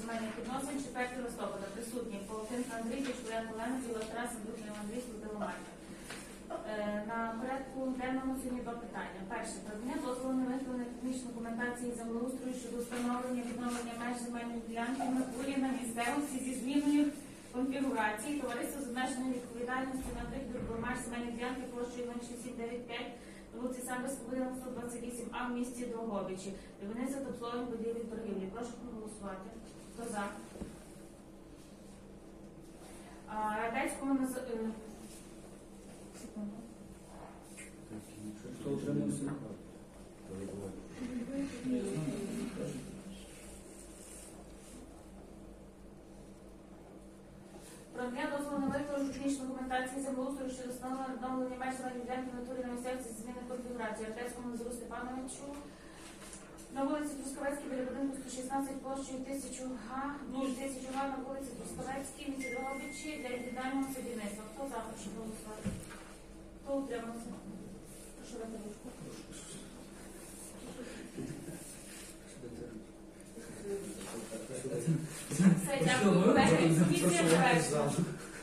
земельних відносин 4 листопада. Присутні Полотинка Андрій, Чоловік Олена, Біла Тарас, Андрій Андрій, Служила Марка. На порядку денному сьогодні два питання. Перше, продання дозволу на виготовлення технічної документації землеустрою щодо встановлення відновлення меж земельної ділянки в натурі на місцевості зі зміною конфігурації товариства з обмеженою відповідальністю на тих меж земельної ділянки площею 0795 вулиці Самбірського будинку 128А в місті Дрогобичі. Та обслуговування будівлі торгівлі. Прошу проголосувати. Хто за? А, Радецькому наз... е, секунду. Хто утримався? Про надання дозволу на виготовлення технічної документації землеустрою щодо встановлення відновлення меж земельної ділянки в натурі на конфігурації. Артецькому Назару Степановичу на вулиці Трускавецькій біля будинку 116 площею 1000 га, 1000 га на вулиці Трускавецькій, місті Дрогобичі для індивідуального садівництва. Хто за, прошу голосувати? Хто утримався? Прошу дати ручку. Все, дякую. Комісія завершена.